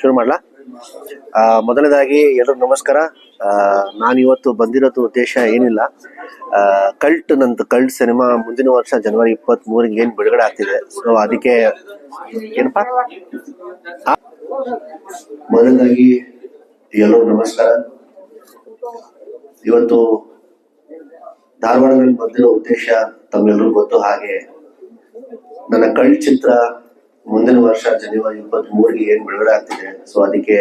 ಶುರು ಮಾಡ್ಲಾ? ಮೊದಲನೇದಾಗಿ ಎಲ್ರಿಗೂ ನಮಸ್ಕಾರ. ನಾನು ಇವತ್ತು ಬಂದಿರೋದು ಉದ್ದೇಶ ಏನಿಲ್ಲ. ಕಲ್ಟ್ ನಂದು ಕಲ್ಟ್ ಸಿನಿಮಾ ಮುಂದಿನ ವರ್ಷ ಜನವರಿ ಇಪ್ಪತ್ತ್ ಮೂರಿಗೆ ಏನ್ ಬಿಡುಗಡೆ ಆಗ್ತಿದೆ. ಸೊ ಅದಕ್ಕೆ ಏನಪ್ಪ? ಮೊದಲನೇದಾಗಿ ಎಲ್ಲರೂ ನಮಸ್ಕಾರ. ಇವತ್ತು ಧಾರವಾಡದಲ್ಲಿ ಬಂದಿರೋ ಉದ್ದೇಶ ತಮ್ಮೆಲ್ಲರಿಗೂ ಗೊತ್ತು ಹಾಗೆ ನನ್ನ ಕಳ್ಳ ಚಿತ್ರ ಮುಂದಿನ ವರ್ಷ ಜನವರಿ ಇಪ್ಪತ್ತ್ ಮೂರಿಗೆ ಏನ್ ಬಿಡುಗಡೆ ಆಗ್ತಿದೆ. ಸೊ ಅದಕ್ಕೆ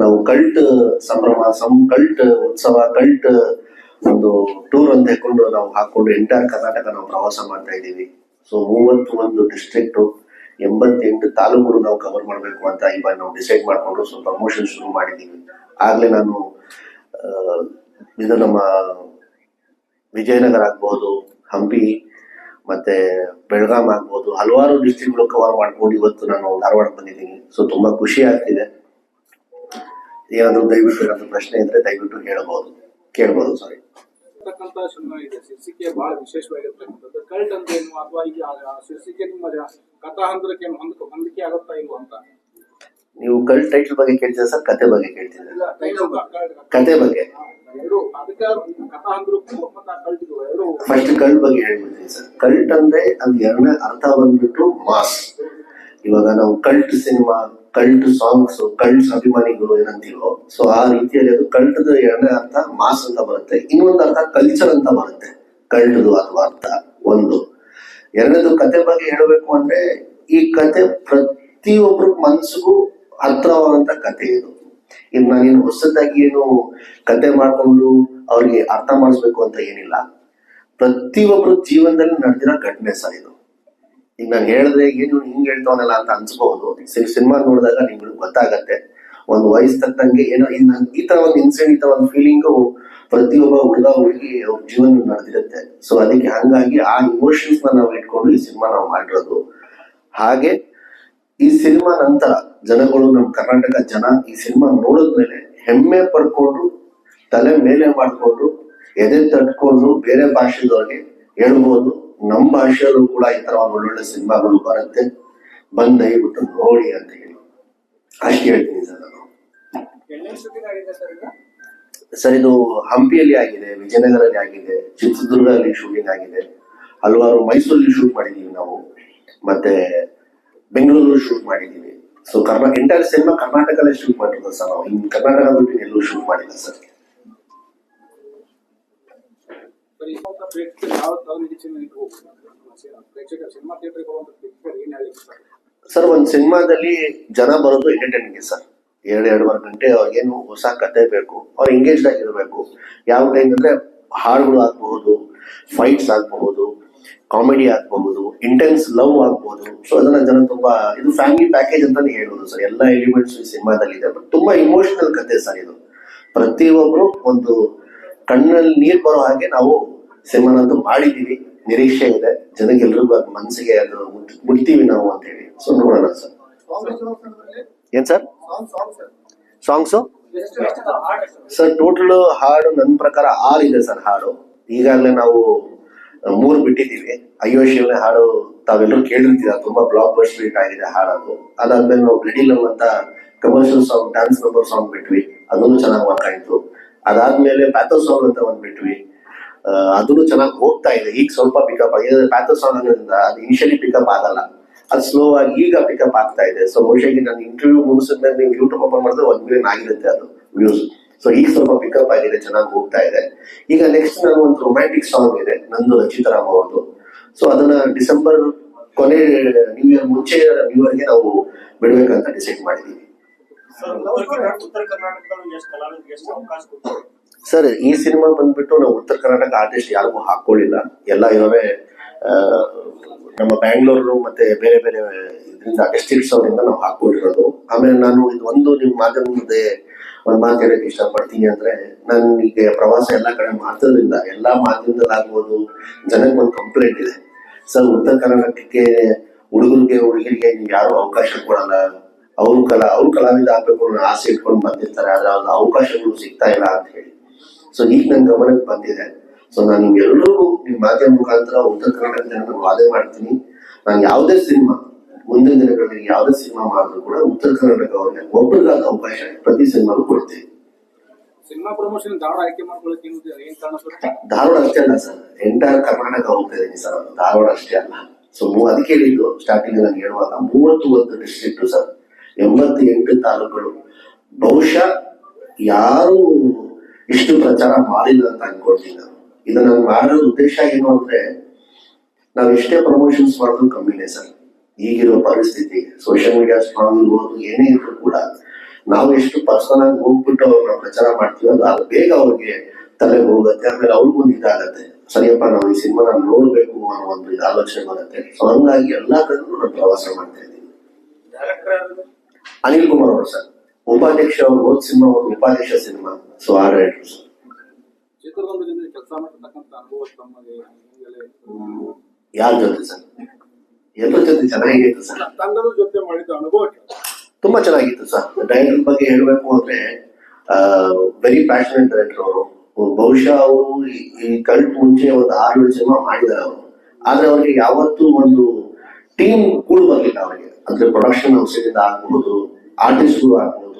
ನಾವು ಕಲ್ಟ್ ಸಂಭ್ರಮ, ಸಂ ಕಲ್ಟ್ ಉತ್ಸವ ಕಲ್ಟ್ ಒಂದು ಟೂರ್ ಅಂತ ಹೇಳ್ಕೊಂಡು ನಾವು ಹಾಕೊಂಡು ಎಂಟರ್ ಕರ್ನಾಟಕ ನಾವು ಪ್ರವಾಸ ಮಾಡ್ತಾ ಇದ್ದೀವಿ. ಸೊ ಮೂವತ್ತು ಒಂದು ಡಿಸ್ಟ್ರಿಕ್ಟ್ ಎಂಬತ್ತೆಂಟು ತಾಲೂಕು ನಾವು ಕವರ್ ಮಾಡಬೇಕು ಅಂತ ಇವಾಗ ನಾವು ಡಿಸೈಡ್ ಮಾಡಿಕೊಂಡು ಸ್ವಲ್ಪ ಪ್ರಮೋಷನ್ ಶುರು ಮಾಡಿದ್ದೀವಿ. ಆಗ್ಲೇ ನಾನು ಇದು ನಮ್ಮ ವಿಜಯನಗರ ಆಗ್ಬೋದು, ಹಂಪಿ ಮತ್ತೆ ಬೆಳಗಾಂ ಆಗ್ಬೋದು ಹಲವಾರು ಡಿಸ್ಟ್ರಿಕ್ಟ್ಗಳು ಕವರ್ ಮಾಡ್ಕೊಂಡು ಇವತ್ತು ನಾನು ಧಾರವಾಡ ಬಂದಿದ್ದೀನಿ. ಸೊ ತುಂಬಾ ಖುಷಿ ಆಗ್ತಿದೆ. ಏನಾದ್ರು ದಯವಿಟ್ಟು ಏನಾದ್ರು ಪ್ರಶ್ನೆ ಇದ್ರೆ ದಯವಿಟ್ಟು ಹೇಳಬಹುದು ಕೇಳಬಹುದು ಸಾರಿ ಇರ್ತಕ್ಕಂಥ ಸಿನಿಮಾ ಇದೆ. ಶೀರ್ಷಿಕೆ ಬಹಳ ವಿಶೇಷವಾಗಿರ್ತಕ್ಕಂಥದ್ದು. ಕಲ್ಟ್ ಅಂತ ಏನು? ಅಥವಾ ಈಗ ಶೀರ್ಷಿಕೆ ನಿಮ್ಮ ಕಥಾ ಹಂತಕ್ಕೆ ಹೊಂದಕ ಆಗುತ್ತಾ ಇಲ್ವಾ ಅಂತ? ನೀವು ಕಲ್ ಟೈಟಲ್ ಬಗ್ಗೆ ಕೇಳ್ತೀರಾ ಸರ್? ಕತೆ ಬಗ್ಗೆ ಬ- ಕತೆ ಬಗ್ಗೆ. ಫಸ್ಟ್ ಕಲ್ಟ್ ಬಗ್ಗೆ ಹೇಳ್ಬಿಡ್ತೀನಿ ಸರ್. ಕಲ್ಟ್ ಅಂದ್ರೆ ಅದು ಎರಡನೇ ಅರ್ಥ ಬಂದ್ಬಿಟ್ಟು ಮಾಸ್. ಇವಾಗ ನಾವು cult cinema, cult songs cult ಅಭಿಮಾನಿಗಳು ಏನಂತೀವೋ ಸೊ ಆ ರೀತಿಯಲ್ಲಿ ಅದು ಕಲ್ಟದ ಎರಡನೇ ಅರ್ಥ ಮಾಸ್ ಅಂತ ಬರುತ್ತೆ. ಇನ್ನೊಂದು ಅರ್ಥ ಕಲ್ಚರ್ ಅಂತ ಬರುತ್ತೆ. ಕಲ್ಟದು ಅಥವಾ ಅರ್ಥ, ಒಂದು. ಎರಡನೇದು ಕತೆ ಬಗ್ಗೆ ಹೇಳಬೇಕು ಅಂದ್ರೆ ಈ ಕತೆ ಪ್ರತಿಯೊಬ್ಬರ ಮನಸ್ಸಿಗೂ ಹತ್ರವಾದಂತ ಕತೆ ಇದು. ಇದು ನಾನೇನು ಹೊಸದಾಗಿ ಏನು ಕತೆ ಮಾಡ್ಕೊಂಡು ಅವ್ರಿಗೆ ಅರ್ಥ ಮಾಡಿಸ್ಬೇಕು ಅಂತ ಏನಿಲ್ಲ. ಪ್ರತಿಯೊಬ್ಬರು ಜೀವನದಲ್ಲಿ ನಡೆದಿರೋ ಘಟನೆ ಸಹ ಇದು. ಈಗ ನಾನು ಹೇಳಿದ್ರೆ ಏನು ಹಿಂಗ್ ಹೇಳ್ತಾವನಲ್ಲ ಅಂತ ಅನ್ಸ್ಬಹುದು ಸಿನಿಮಾ ನೋಡಿದಾಗ ನಿಮ್ಗೆ ಗೊತ್ತಾಗತ್ತೆ. ಒಂದು ವಯಸ್ಸು ತಕ್ಕಂಗೆ ಏನೋ ಈ ತರ ಒಂದು ಇನ್ಸಿಡೆಂಟ್, ಈ ತರ ಒಂದು ಫೀಲಿಂಗು ಪ್ರತಿಯೊಬ್ಬ ಹುಡುಗ ಹುಡುಗಿ ಅವ್ರ ಜೀವನ ನಡೆದಿರುತ್ತೆ. ಸೊ ಅದಕ್ಕೆ ಹಂಗಾಗಿ ಆ ಇಮೋಷನ್ಸ್ ನಾವು ಇಟ್ಕೊಂಡು ಈ ಸಿನಿಮಾ ನಾವು ಮಾಡಿರೋದು. ಹಾಗೆ ಈ ಸಿನಿಮಾ ನಂತರ ಜನಗಳು ನಮ್ಮ ಕರ್ನಾಟಕ ಜನ ಈ ಸಿನಿಮಾ ನೋಡಿದ್ಮೇಲೆ ಹೆಮ್ಮೆ ಪಡ್ಕೊಂಡು ತಲೆ ಮೇಲೆ ಮಾಡಿಕೊಂಡ್ರು ಎದೆ ತಟ್ಕೊಂಡು ಬೇರೆ ಭಾಷೆದವರಿಗೆ ಹೇಳ್ಬೋದು. ನಮ್ಮ ಭಾಷೆಯಲ್ಲೂ ಕೂಡ ಈ ತರ ಒಂದು ಒಳ್ಳೊಳ್ಳೆ ಸಿನಿಮಾಗಳು ಬರುತ್ತೆ. ಬಂದ್ ದಯವಿಟ್ಟು ನೋಡಿ ಅಂತ ಹೇಳಿ. ಅಷ್ಟು ಹೇಳ್ತೀನಿ ಸರ್ ನಾನು. ಸರ್ ಇದು? ಹಂಪಿಯಲ್ಲಿ ಆಗಿದೆ ವಿಜಯನಗರಲ್ಲಿ ಆಗಿದೆ ಚಿತ್ರದುರ್ಗದಲ್ಲಿ ಶೂಟಿಂಗ್ ಆಗಿದೆ. ಹಲವಾರು ಮೈಸೂರಲ್ಲಿ ಶೂಟ್ ಮಾಡಿದೀವಿ ನಾವು. ಮತ್ತೆ ಬೆಂಗಳೂರಲ್ಲಿ ಶೂಟ್ ಮಾಡಿದ್ದೀವಿ ಸೊ ಕರ್ನಾ ಎಂಟೈರ್ ಸಿನಿಮಾ ಕರ್ನಾಟಕದಲ್ಲೇ ಶೂಟ್ ಮಾಡಿರೋದು ಸರ್ ನಾವು. ಇನ್ನು ಕರ್ನಾಟಕ ಬಿಟ್ಟು ಎಲ್ಲೂ ಶೂಟ್ ಮಾಡಿಲ್ಲ ಸರ್. ಸರ್ ಒಂದು ಸಿನಿಮಾದಲ್ಲಿ ಜನ ಬರೋದು ಎಂಟರ್ಟೈನಿಂಗ್ ಸರ್. ಎರಡು ಎರಡೂವರೆ ಗಂಟೆ ಅವ್ರಿಗೇನು ಹೊಸ ಕತೆ ಬೇಕು. ಅವ್ರು ಎಂಗೇಜ್ಡ್ ಆಗಿರಬೇಕು. ಯಾವ ಟೈಮ್ ಅಂದ್ರೆ ಹಾಡುಗಳು ಆಗಬಹುದು ಫೈಟ್ಸ್ ಆಗಬಹುದು. ಕಾಮಿಡಿ ಆಗ್ಬಹುದು ಇಂಟೆನ್ಸ್ ಲವ್ ಆಗ್ಬಹುದು. ಸೊ ಅದನ್ನ ಜನ ತುಂಬಾ ಇದು ಫ್ಯಾಮಿಲಿ ಪ್ಯಾಕೇಜ್ ಅಂತಾನೆ ಹೇಳೋದು ಸರ್. ಎಲ್ಲ ಎಲಿಮೆಂಟ್ಸ್ ಈ ಸಿನಿಮಾದಲ್ಲಿ ಇದೆ. ಬಟ್ ತುಂಬಾ ಇಮೋಷನಲ್ ಕತೆ ಸರ್ ಇದು. ಪ್ರತಿಯೊಬ್ರು ಒಂದು ಕಣ್ಣಲ್ಲಿ ನೀರ್ ಬರೋ ಹಾಗೆ ನಾವು ಸಿನಿಮಾನಂತೂ ಮಾಡಿದೀವಿ. ನಿರೀಕ್ಷೆ ಇದೆ. ಜನಗೆಲ್ರಿಗೂ ಅದು ಮನಸ್ಸಿಗೆ ಅದು ಮುಟ್- ಮುಟ್ತೀವಿ ನಾವು ಅಂತ ಹೇಳಿ. ಸೊ ನೋಡೋಣ ಸರ್. ಏನ್ ಸರ್? ಸಾಂಗ್ಸು ಸರ್ ಟೋಟಲ್ ಹಾಡು ನನ್ನ ಪ್ರಕಾರ ಆರ್ ಇದೆ ಸರ್ ಹಾಡು. ಈಗಾಗಲೇ ನಾವು ಮೂರು ಬಿಟ್ಟಿದೀವಿ ಅಯ್ಯೋ ಶಿವನ ಹಾಡು ತಾವೆಲ್ಲರೂ ಕೇಳಿರ್ತೀರ? ತುಂಬಾ ಬ್ಲಾಕ್ ಬಸ್ಟರ್ ಆಗಿದೆ ಹಾಡೋದು. ಅದಾದ್ಮೇಲೆ ನಾವು ರೆಡಿ ಲವ್ ಅಂತ commercial song dance number song ಬಿಟ್ವಿ. ಅದನ್ನು ಚೆನ್ನಾಗಿ ವರ್ಕ್ ಆಯ್ತು ಅದಾದ್ಮೇಲೆ ಪ್ಯಾಥೋ ಸಾಂಗ್ ಅಂತ ಒಂದ್ ಬಿಟ್ವಿ. ಅದೂ ಅದನ್ನು ಚೆನ್ನಾಗಿ ಹೋಗ್ತಾ ಇದೆ. ಈಗ ಸ್ವಲ್ಪ ಪಿಕಪ್ ಆಗಿದೆ ಪ್ಯಾಥೋ ಸಾಂಗ್ ಅನ್ನೋದ್ರಿಂದ ಅದು ಇನಿಷಿಯಲಿ ಪಿಕಪ್ ಆಗಲ್ಲ. ಅದು ಸ್ಲೋ ಆಗಿ ಈಗ ಪಿಕಪ್ ಆಗ್ತಾ ಇದೆ. ಸೊ ಬಹುಶಃ ನಾನು ಇಂಟರ್ವ್ಯೂ ಮುಗಿಸಿದ್ಮೇಲೆ ನೀವು ಯೂಟ್ಯೂಬ್ ಓಪನ್ ಮಾಡಿದ್ರೆ ಒಂದ್ ಮಿಲಿಯನ್ ಆಗಿರುತ್ತೆ ಅದು ವ್ಯೂಸ್ ಸೊ ಈಗ ಸ್ವಲ್ಪ ಪಿಕಪ್ ಆಗಿದೆ ಚೆನ್ನಾಗಿ ಹೋಗ್ತಾ ಇದೆ. ಈಗ ನೆಕ್ಸ್ಟ್ ನಾನು ಒಂದು ರೊಮ್ಯಾಂಟಿಕ್ ಸಾಂಗ್ ಇದೆ ನಂದು ರಚಿತಾರಾಮ್ ಅವ್ರದ್ದು. ಸೊ ಅದನ್ನ ಡಿಸೆಂಬರ್ ಕೊನೆ ನ್ಯೂ ಇಯರ್ ಮುಂಚೆ ನ್ಯೂ ಇಯರ್ಗೆ ನಾವು ಬಿಡ್ಬೇಕಂತ ಡಿಸೈಡ್ ಕೊಡ್ತಾರೆ? ಸರ್ ಈ ಸಿನಿಮಾ ಬಂದ್ಬಿಟ್ಟು ನಾವು ಉತ್ತರ ಕರ್ನಾಟಕ ಆರ್ಟಿಸ್ಟ್ ಯಾರಿಗೂ ಹಾಕೊಳ್ಳಿಲ್ಲ ಎಲ್ಲ ಇರೋವೇ ನಮ್ಮ ಬ್ಯಾಂಗ್ಳೂರು ಮತ್ತೆ ಬೇರೆ ಬೇರೆ ಇದರಿಂದ ಡಿಸ್ಟ್ರಿಕ್ಟ್ಸ್ ಅವರಿಂದ ನಾವು ಹಾಕೊಂಡಿರೋದು. ಆಮೇಲೆ ನಾನು ಇದು ಒಂದು ನಿಮ್ಮ ಮಾಧ್ಯಮದ ಮುಂದೆ ಒಂದು ಮಾತು ಹೇಳಕ್ ಇಷ್ಟಪಡ್ತೀನಿ ಅಂದ್ರೆ, ನಾನು ಈಗ ಪ್ರವಾಸ ಎಲ್ಲಾ ಕಡೆ ಮಾಡ್ತಿದ್ರಿಂದ ಎಲ್ಲಾ ಮಾಧ್ಯಮದಲ್ಲಿ ಆಗ್ಬೋದು ಜನಕ್ಕೆ ಒಂದು ಕಂಪ್ಲೇಂಟ್ ಇದೆ. ಸರ್, ಉತ್ತರ ಕರ್ನಾಟಕಕ್ಕೆ ಹುಡುಗರಿಗೆ ಹುಡುಗರಿಗೆ ನೀವು ಯಾರು ಅವಕಾಶ ಕೊಡಲ್ಲ. ಅವರು ಕಲಾ, ಅವ್ರ ಕಲಾವಿದ ಆಗ್ಬೇಕು ಅನ್ನೋ ಆಸೆ ಇಟ್ಕೊಂಡು ಬಂದಿರ್ತಾರೆ, ಆದ್ರೆ ಅವ್ರ ಅವಕಾಶಗಳು ಸಿಗ್ತಾ ಇಲ್ಲ ಅಂತ ಹೇಳಿ. ಸೊ ಈಗ ನನ್ ಗಮನಕ್ಕೆ ಬಂದಿದೆ. ಸೊ ನಾನು ಎಲ್ಲರೂ ನಿಮ್ ಮಾಧ್ಯಮ ಮುಖಾಂತರ ಉತ್ತರ ಕರ್ನಾಟಕದಲ್ಲಿ ನಾನು ವಾದ ಮಾಡ್ತೀನಿ. ನಾನು ಯಾವುದೇ ಸಿನಿಮಾ ಮುಂದಿನ ದಿನಗಳಲ್ಲಿ ಯಾವುದೇ ಸಿನಿಮಾ ಮಾಡಿದ್ರು ಕೂಡ ಉತ್ತರ ಕರ್ನಾಟಕ ಅವ್ರಿಗೆ ಒಬ್ಬರಿಗಾದ ಅವಕಾಶ ಪ್ರತಿ ಸಿನಿಮಾನು ಕೊಡ್ತೀವಿ. ಸಿನಿಮಾ ಪ್ರಮೋಷನ್ ಧಾರವಾಡ ಆಯ್ಕೆ ಮಾಡ್ಕೊಳ್ಳೋಕೆ ಧಾರವಾಡ ಅಷ್ಟೇ ಅಲ್ಲ ಸರ್. ಎಂಟೈರ್ ಕರ್ನಾಟಕ ಹೋಗ್ತಾ ಇದೀನಿ ಸರ್. ಧಾರವಾಡ ಅಷ್ಟೇ ಅಲ್ಲ. ಸೊ ಅದಕ್ಕೆ ಹೇಳಿದ್ದು ಸ್ಟಾರ್ಟಿಂಗ್ ನಾನು ಹೇಳುವಾಗ ಮೂವತ್ತು ಒಂದು ಡಿಸ್ಟ್ರಿಕ್ಟ್ ಸರ್. ಎಂಬತ್ತು ಎಂಟು ತಾಲೂಕುಗಳು. ಬಹುಶಃ ಯಾರು ಇಷ್ಟು ಪ್ರಚಾರ ಮಾಡಿಲ್ಲ ಅಂತ ಅನ್ಕೊಳ್ತೀನಿ ನಾನು ಇದು ನಾನು ಮಾಡೋ ಉದ್ದೇಶ ಏನು ಅಂದ್ರೆ ನಾವು ಎಷ್ಟೇ ಪ್ರಮೋಷನ್ಸ್ ಮಾಡೋದು ಕಮ್ಮಿನೇ ಸರ್. ಈಗಿರೋ ಪರಿಸ್ಥಿತಿ ಸೋಷಿಯಲ್ ಮೀಡಿಯಾ ಸ್ಟ್ರಾಂಗ್ ಇರ್ಬೋದು ಏನೇ ಇದ್ರು ಕೂಡ ನಾವು ಎಷ್ಟು ಪರ್ಸನಲ್ ಆಗಿ ಹೋಗ್ಬಿಟ್ಟು ಅವ್ರನ್ನ ಪ್ರಚಾರ ಮಾಡ್ತೀವಿ ಅದು ಅದು ಬೇಗ ಅವ್ರಿಗೆ ತಲೆಗೆ ಹೋಗುತ್ತೆ ಆಮೇಲೆ ಅವ್ರಿಗೂ ಇದಾಗತ್ತೆ. ಸರಿಯಪ್ಪ ನಾವು ಈ ಸಿನಿಮಾ ನೋಡ್ಬೇಕು ಅನ್ನೋ ಒಂದು ಇದು ಆಲೋಚನೆ ಬರುತ್ತೆ. ಸೊ ಹಂಗಾಗಿ ಎಲ್ಲಾ ಕಡೆ ನಾನು ಪ್ರವಾಸ ಮಾಡ್ತಾ ಇದ್ದೀನಿ. ಅನಿಲ್ ಕುಮಾರ್ ಅವರು ಸರ್. ಉಪಾಧ್ಯಕ್ಷ ಅವರು ಹೋದ್ ಸಿನಿಮಾ ಒಂದು ಉಪಾಧ್ಯಕ್ಷ ಸಿನಿಮಾ ಸೊ ಆ ಡೈರೆಕ್ಟರ್ ಸರ್ ಯಾರ ಜೊತೆ ಸರ್? ಎಲ್ಲರ ಜೊತೆ ಚೆನ್ನಾಗಿತ್ತು ಸರ್. ತಂಡದ ಜೊತೆ ಮಾಡಿದ ಅನುಭವ ತುಂಬಾ ಚೆನ್ನಾಗಿತ್ತು ಸರ್. ಡೈರೆಕ್ಟರ್ ಬಗ್ಗೆ ಹೇಳಬೇಕು ಅಂದ್ರೆ ವೆರಿ ಪ್ಯಾಷನೇಟ್ ಡೈರೆಕ್ಟರ್ ಅವರು. ಬಹುಶಃ ಅವರು ಈ ಕಲ್ಟ್ ಮುಂಚೆ ಒಂದು ಆರು ಸಿನಿಮಾ ಮಾಡಿದ್ದಾರೆ ಅವರು. ಆದ್ರೆ ಅವ್ರಿಗೆ ಯಾವತ್ತೂ ಒಂದು ಟೀಮ್ ಕೂಡ ಬರ್ಲಿಲ್ಲ ಅವರಿಗೆ. ಅಂದ್ರೆ ಪ್ರೊಡಕ್ಷನ್ ಹೌಸಿಂದ ಆಗ್ಬಹುದು ಆರ್ಟಿಸ್ಟ್ಗಳು ಆಗ್ಬಹುದು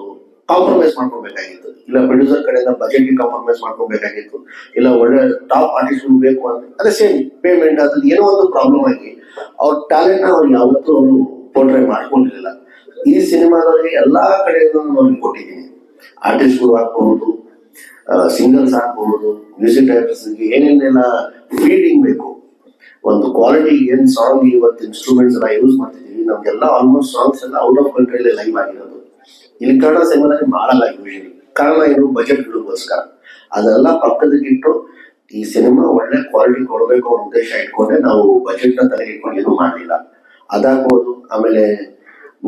ಕಾಂಪ್ರಮೈಸ್ ಮಾಡ್ಕೊಬೇಕಾಗಿತ್ತು. ಇಲ್ಲ ಪ್ರೊಡ್ಯೂಸರ್ ಕಡೆಯಿಂದ ಬಜೆಟ್ ಕಾಂಪ್ರಮೈಸ್ ಮಾಡ್ಕೊಬೇಕಾಗಿತ್ತು. ಇಲ್ಲ ಒಳ್ಳೆ ಟಾಪ್ ಆರ್ಟಿಸ್ಟ್ ಬೇಕು ಅಂತ. ಅದೇ ಸೇಮ್ ಪೇಮೆಂಟ್ ಅದ್ರಲ್ಲಿ ಏನೋ ಒಂದು ಪ್ರಾಬ್ಲಮ್ ಆಗಿ ಅವ್ರ ಟ್ಯಾಲೆಂಟ್ ಅವ್ರು ಯಾವತ್ತೂ ಅವರು ಪೋರ್ಟ್ರೇ ಮಾಡ್ಕೊಂಡಿರಲಿಲ್ಲ. ಈ ಸಿನಿಮಾದಲ್ಲಿ ಎಲ್ಲಾ ಕಡೆಯಿಂದ ನಾನು ಕೊಟ್ಟಿದ್ದೀನಿ. ಆರ್ಟಿಸ್ಟ್ಗಳು ಹಾಕ್ಬಹುದು ಸಿಂಗಲ್ಸ್ ಹಾಕ್ಬಹುದು ಮ್ಯೂಸಿಕ್ ಡೈರೆಕ್ಟರ್ಸ್ಗೆ ಏನೇನೆಲ್ಲ ಫೀಲಿಂಗ್ ಬೇಕು. ಒಂದು ಕ್ವಾಲಿಟಿ ಏನ್ ಸಾಂಗ್ ಇವತ್ತು ಇನ್ಸ್ಟ್ರೂಮೆಂಟ್ಸ್ ಎಲ್ಲ ಯೂಸ್ ಮಾಡ್ತಿದೀವಿ ನಮ್ಗೆಲ್ಲ ಆಲ್ಮೋಸ್ಟ್ ಸಾಂಗ್ಸ್ ಎಲ್ಲ ಔಟ್ ಆಫ್ ಕಂಟ್ರಿ ಲೈವ್ ಆಗಿರೋದು. ಇಲ್ಲಿ ಕನ್ನಡ ಸಿನಿಮಾದಲ್ಲಿ ಮಾಡಲ್ಲ ಯೂಶಲಿ ಕಾರಣ ಏನು? ಬಜೆಟ್ಗಳಿಗೋಸ್ಕರ ಅದೆಲ್ಲ ಪಕ್ಕದಕ್ಕಿಟ್ಟು ಈ ಸಿನಿಮಾ ಒಳ್ಳೆ ಕ್ವಾಲಿಟಿ ಕೊಡಬೇಕು ಅನ್ನೋ ಉದ್ದೇಶ ಇಟ್ಕೊಂಡೆ ನಾವು ಬಜೆಟ್ನ ತಲೆಗೆ ಇಟ್ಕೊಂಡು ಏನು ಮಾಡಲಿಲ್ಲ. ಅದಾಗ್ಬೋದು, ಆಮೇಲೆ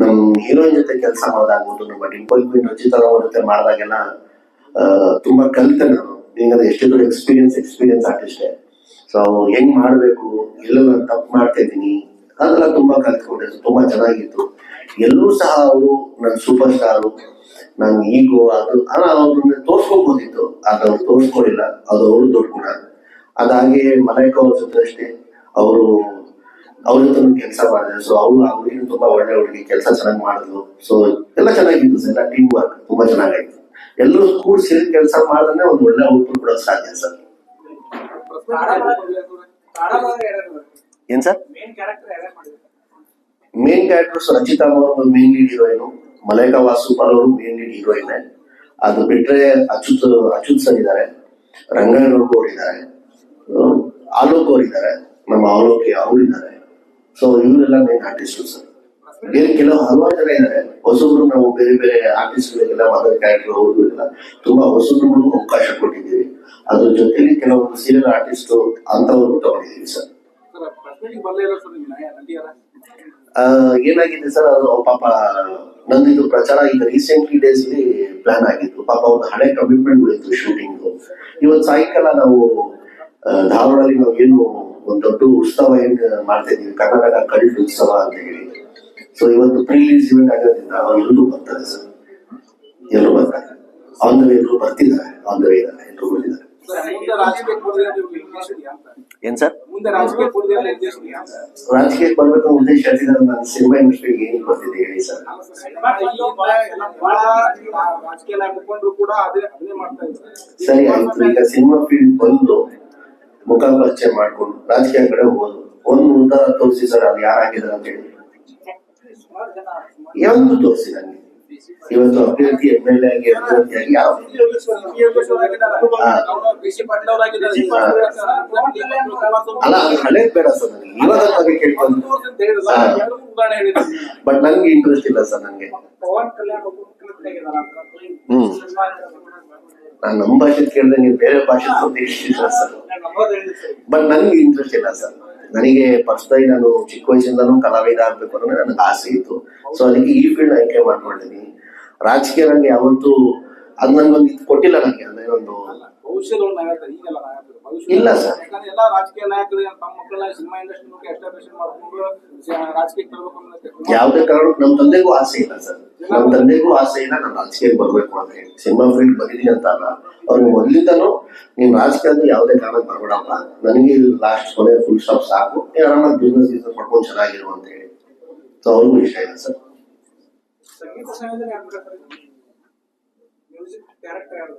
ನಮ್ಮ ಹೀರೋಯಿನ್ ಜೊತೆ ಕೆಲಸ ಮಾಡೋದಾಗ್ಬೋದು, ನಮ್ಮ ಡಿಂಪಲ್ ಕ್ವೀನ್ ರಚಿತಾ ಜೊತೆ ಮಾಡಿದಾಗೆಲ್ಲ ತುಂಬಾ ಕಲಿತೆ ನಾನು. ಹಿಂಗಂದ್ರೆ ಎಷ್ಟೇ ದೊಡ್ಡ ಎಕ್ಸ್ಪೀರಿಯನ್ಸ್ ಎಕ್ಸ್ಪೀರಿಯನ್ಸ್ ಆರ್ಟಿಸ್ಟೇ ಸೊ ಹೆಂಗ್ ಮಾಡಬೇಕು ಎಲ್ಲೋ ನಾನು ತಪ್ಪು ಮಾಡ್ತಾ ಇದ್ದೀನಿ. ಅದೆಲ್ಲ ತುಂಬಾ ಕಲ್ತ್ಕೊಂಡೆ. ತುಂಬಾ ಚೆನ್ನಾಗಿತ್ತು. ಎಲ್ಲೂ ಸಹ ಅವರು ನನ್ನ ಸೂಪರ್ ಸ್ಟಾರು ನನ್ ಈಗೋ ಅದು ಅಲ್ಲ ಅವ್ರನ್ನ ತೋರ್ಸ್ಕೊಬೋದಿತ್ತು ಆದ್ರೆ ಅವ್ರು ತೋರ್ಸ್ಕೊಳಿಲ್ಲ ಅದು ಅವ್ರು ದೊಡ್ಡ ಗುಣ. ಅದಾಗೆ ಮಲೈಕ ಅವ್ರ ಜೊತೆ ಅಷ್ಟೇ ಅವರು ಅವ್ರ ಜೊತೆ ಕೆಲಸ ಮಾಡಿದೆ ಸೊ ಅವ್ರು ಅವ್ರಿಗೂ ತುಂಬಾ ಒಳ್ಳೆ ಹುಡುಗಿ ಕೆಲಸ ಚೆನ್ನಾಗಿ ಮಾಡಿದ್ರು ಸೊ ಎಲ್ಲ ಚೆನ್ನಾಗಿತ್ತು ಸರ್ ಎಲ್ಲ ಟೀಮ್ ವರ್ಕ್ ತುಂಬಾ ಚೆನ್ನಾಗಾಯ್ತು. ಎಲ್ಲರೂ ಕೂಡ ಸೇರಿ ಕೆಲಸ ಮಾಡಿದ್ರೆ ಒಂದು ಒಳ್ಳೆ ಔಟ್ಪುಟ್ ಕೊಡೋಕೆ ಸಾಧ್ಯ ಸರ್. ಏನ್ ಸರ್? ಮೇನ್ ಕ್ಯಾರೆಕ್ಟರ್ಸ್ ರಚಿತಾ ಅವರು main lead heroine Malaika Vasupal ಅವರು ಮೇನ್ ಲೀಡ್ ಹೀರೋಯಿನ್ ಅದು ಬಿಟ್ರೆ ಅಚ್ಯುತ್ ಅಚ್ಯುತ್ ಸರ್ ಇದ್ದಾರೆ ಅವ್ರು ಇದ್ದಾರೆ ಆಲೋಕ್ ಅವ್ರು ಇದ್ದಾರೆ ನಮ್ಮ ಆಲೋಕಿ ಅವರು ಇದ್ದಾರೆ ಸೊ ಇವರೆಲ್ಲ ಮೇನ್ ಆರ್ಟಿಸ್ಟ್ ಸರ್ ಬೇರೆ ಕೆಲವು ಹಲವಾರು ಜನ ಇದ್ದಾರೆ ಹೊಸಬ್ರು ನಾವು ಬೇರೆ ಬೇರೆ ಆರ್ಟಿಸ್ಟ್ಗಳಿಗೆಲ್ಲ ಮದರ್ ಕ್ಯಾರೆಕ್ಟರ್ ಅವ್ರಿಗೆಲ್ಲ ತುಂಬಾ ಹೊಸಬ್ರುಗಳು ಅವಕಾಶ ಕೊಟ್ಟಿದ್ದೀವಿ. ಅದ್ರ ಜೊತೆಲಿ ಕೆಲವೊಂದು ಸೀರಿಯಲ್ ಆರ್ಟಿಸ್ಟ್ ಅಂತವ್ರು ತಗೊಂಡಿದ್ದೀವಿ ಸರ್ ಏನಾಗಿದೆ ಸರ್? ಅದು ಪಾಪ ನಂದಿದು ಪ್ರಚಾರ ಈಗ ರೀಸೆಂಟ್ಲಿ ಡೇಸ್ ಅಲ್ಲಿ ಪ್ಲಾನ್ ಆಗಿತ್ತು. ಪಾಪ ಒಂದು ಹಳೆ ಕಮಿಟ್ಮೆಂಟ್ ಇತ್ತು ಶೂಟಿಂಗ್ ಇವತ್ತು ಸಾಯಂಕಾಲ ನಾವು ಧಾರವಾಡಲ್ಲಿ ನಾವು ಏನು ಒಂದು ದೊಡ್ಡ ಉತ್ಸವ ಏನ್ ಮಾಡ್ತಾ ಇದೀವಿ ಕರ್ನಾಟಕ ಕಲ್ಟ್ ಉತ್ಸವ ಅಂತ ಹೇಳಿ ಸೊ ಇವತ್ತು ಪ್ರೀಲೀಸ್ ಇವೆಂಟ್ ಆಗೋದ್ರಿಂದ ಎಲ್ಲರೂ ಬರ್ತಾರೆ ಸರ್. ಎಲ್ಲರೂ ಬರ್ತಾರೆ. ಆನ್ ದ ವೇ ಎಲ್ಲರೂ ಬರ್ತಿದ್ದಾರೆ. ಆನ್ ದ ವೇ ಎಲ್ಲರೂ ಬರ್ತಿದ್ದಾರೆ ಏನ್ ಸರ್? ರಾಜಕೀಯಕ್ಕೆ ಬರ್ಬೇಕು ಉದ್ದೇಶ ಹೇಳ್ತಿದ್ದಾರೆ ಸಿನಿಮಾ ಇಂಡಸ್ಟ್ರಿಗೆ ಏನ್ ಬರ್ತಿದೆ ಹೇಳಿ ಸರ್? ಸರಿ ಆಯ್ತು ಈಗ ಸಿನಿಮಾ ಫೀಲ್ಡ್ ಬಂದು ಮುಖ ಪರಿಚಯ ಮಾಡ್ಕೊಂಡು ರಾಜಕೀಯ ಕಡೆ ಹೋಗೋದು ಒಂದು ಉದಾರ ತೋರಿಸಿ ಸರ್ ಅದು ಯಾರಾಗಿದ್ದಾರೆ ಅಂತ ಹೇಳಿ. ಯಾವ್ದು ತೋರಿಸಿ ನನಗೆ? ಇವತ್ತು ಅಭ್ಯರ್ಥಿ ಎಂ ಎಲ್ ಎ ಆಗಿ ಯಾವ ಅಲ್ಲ ಅದು ಹಳೇದ್ ಬೇಡ ಸರ್ ನನಗೆ. ಇವಾಗ ಬಗ್ಗೆ ಕೇಳ್ಕೊಂಡು. ಬಟ್ ನನ್ಗೆ ಇಂಟ್ರೆಸ್ಟ್ ಇಲ್ಲ ಸರ್ ನಂಗೆ. ಹ್ಮ್. ನಾನು ನಮ್ಮ ಭಾಷೆ ಕೇಳಿದ್ರೆ ನೀವು ಬೇರೆ ಭಾಷೆ ಇಷ್ಟ ಸರ್? ಬಟ್ ನನ್ಗೆ ಇಂಟ್ರೆಸ್ಟ್ ಇಲ್ಲ ಸರ್. ನನಗೆ ಪರ್ಸ್ನಲಿ ನಾನು ಚಿಕ್ಕ ವಯಸ್ಸಿಂದನೂ ಕಲಾವಿದ ಆಗ್ಬೇಕು ಅಂದ್ರೆ ನನಗೆ ಆಸೆ ಇತ್ತು. ಸೊ ಅದಕ್ಕೆ ಈ ಫೀಲ್ಡ್ ಆಯ್ಕೆ ಮಾಡ್ಕೊಂಡಿದ್ದೀನಿ. ರಾಜಕೀಯ ಅವಂತೂ ಯಾವತ್ತೂ ಅದು ನನ್ಗೊಂದು ಇದು ಕೊಟ್ಟಿಲ್ಲ ನನಗೆ ಅಂದ್ರೆ ಒಂದು ಭವಿಷ್ಯದೊಳಗೆ ನಾಯಕರು ಈಗೆಲ್ಲ ನಾಯಕರು ಭವಿಷ್ಯ ಇಲ್ಲ ಸರ್. ಯಾಕಂದ್ರೆ ಎಲ್ಲ ರಾಜಕೀಯ ನಾಯಕರು ತಮ್ಮ ಮಕ್ಕಳನ್ನ ಸಿನಿಮಾ ಇಂಡಸ್ಟ್ರಿ ಎಸ್ಟಾಬ್ಲಿಷ್ ಮಾಡ್ಕೊಂಡು ಸ- ರಾಜಕೀಯಕ್ಕೆ ತರಬೇಕು ಅನ್ನೋ ಯಾವುದೇ ಕಾರಣಕ್ಕೂ ನಮ್ಮ ತಂದೆಗೂ ಆಸೆ ಇಲ್ಲ ಸರ್. ನಮ್ಮ ತಂದೆಗೂ ಆಸೆ ಇಲ್ಲ ನಾನು ರಾಜಕೀಯಕ್ಕೆ ಬರ್ಬೇಕು ಅಂತ ಹೇಳಿ. ಸಿನಿಮಾ ಫೀಲ್ಡ್ ಬಂದಿದ್ದೀನಿ ಅಂತ ಅಲ್ಲ. ಅವ್ರಿಗೆ ಮೊದಲಿಂದನೂ ನೀವು ರಾಜಕೀಯದಲ್ಲಿ ಯಾವುದೇ ಕಾರಣಕ್ಕೆ ಬರ್ಬೇಡಪ್ಪ. ನನಗೆ ಲಾಸ್ಟ್ ಕೊನೆ ಫುಲ್ ಸ್ಟಾಪ್ ಸಾಕು. ಏನಾರ ಆರಾಮಾಗಿ ಬಿಸ್ನೆಸ್ ಪಡ್ಕೊಂಡು ಮಾಡ್ಕೊಂಡು ಚೆನ್ನಾಗಿರು ಅಂತ ಹೇಳಿ. ಸೊ ಅವ್ರಿಗೂ ಇಷ್ಟ ಇಲ್ಲ ಸರ್. ಸಂಗೀತ ಸಂಯೋಜನೆ ಆಗ್ಬೇಕಾದ್ರೆ ಮ್ಯೂಸಿಕ್ ಕ್ಯಾರೆಕ್ಟರ್ ಯಾರು